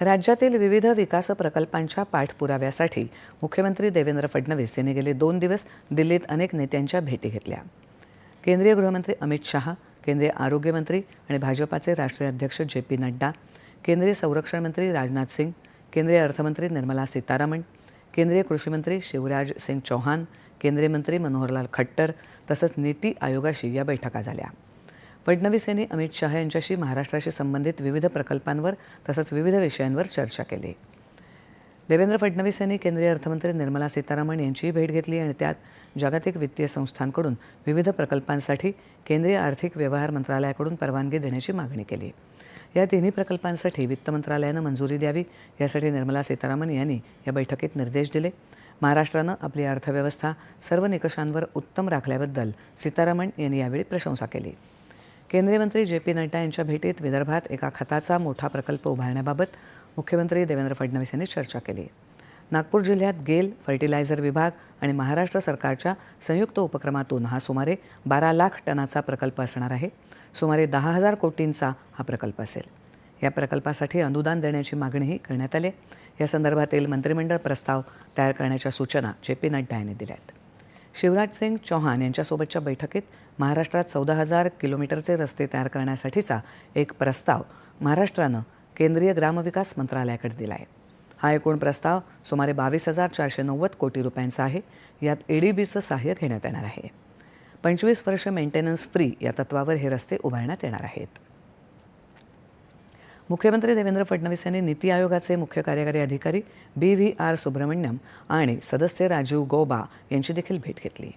राज्यातील विविध विकास प्रकल्पांच्या पाठपुराव्यासाठी मुख्यमंत्री देवेंद्र फडणवीस यांनी गेले दोन दिवस दिल्लीत अनेक नेत्यांच्या भेटी घेतल्या. केंद्रीय गृहमंत्री अमित शहा केंद्रीय आरोग्यमंत्री आणि भाजपाचे राष्ट्रीय अध्यक्ष जे पी नड्डा केंद्रीय संरक्षण मंत्री राजनाथ सिंग केंद्रीय अर्थमंत्री निर्मला सीतारामन केंद्रीय कृषीमंत्री शिवराज सिंग चौहान केंद्रीय मंत्री मनोहरलाल खट्टर तसंच नीती आयोगाशी या बैठका झाल्या. फडणवीस यांनी अमित शहा यांच्याशी महाराष्ट्राशी संबंधित विविध प्रकल्पांवर तसंच विविध विषयांवर चर्चा केली. देवेंद्र फडणवीस यांनी केंद्रीय अर्थमंत्री निर्मला सीतारामन यांचीही भेट घेतली आणि त्यात जागतिक वित्तीय संस्थांकडून विविध प्रकल्पांसाठी केंद्रीय आर्थिक व्यवहार मंत्रालयाकडून परवानगी देण्याची मागणी केली. या तिन्ही प्रकल्पांसाठी वित्त मंत्रालयानं मंजुरी द्यावी यासाठी निर्मला सीतारामन यांनी या बैठकीत निर्देश दिले. महाराष्ट्रानं आपली अर्थव्यवस्था सर्व निकषांवर उत्तम राखल्याबद्दल सीतारामन यांनी यावेळी प्रशंसा केली. केंद्रीय मंत्री जे पी नड्डा यांच्या भेटीत विदर्भात एका खताचा मोठा प्रकल्प उभारण्याबाबत मुख्यमंत्री देवेंद्र फडणवीस यांनी चर्चा केली. नागपूर जिल्ह्यात गेल फर्टिलायझर विभाग आणि महाराष्ट्र सरकारच्या संयुक्त उपक्रमातून हा सुमारे बारा लाख टनाचा प्रकल्प असणार आहे. सुमारे दहा हजार कोटींचा हा प्रकल्प असेल. या प्रकल्पासाठी अनुदान देण्याची मागणीही करण्यात आली या संदर्भातील मंत्रिमंडळ प्रस्ताव तयार करण्याच्या सूचना जे पी नड्डा यांनी दिल्या आहेत. शिवराज सिंग चौहान यांच्यासोबतच्या बैठकीत महाराष्ट्रात चौदा हजार किलोमीटरचे रस्ते तयार करण्यासाठीचा एक प्रस्ताव महाराष्ट्रानं केंद्रीय ग्रामविकास मंत्रालयाकडे दिला आहे हा एकूण प्रस्ताव सुमारे बावीस हजार चारशे नव्वद कोटी रुपयांचा आहे. यात एडीबीचं सहाय्य घेण्यात येणार आहे. पंचवीस वर्ष मेंटेनन्स फ्री या तत्वावर हे रस्ते उभारण्यात येणार आहेत. मुख्यमंत्री देवेंद्र फडणवीस यांनी नीती आयोगाचे मुख्य कार्यकारी अधिकारी बी व्ही आर सुब्रमण्यम आणि सदस्य राजीव गौबा यांची देखील भेट घेतली.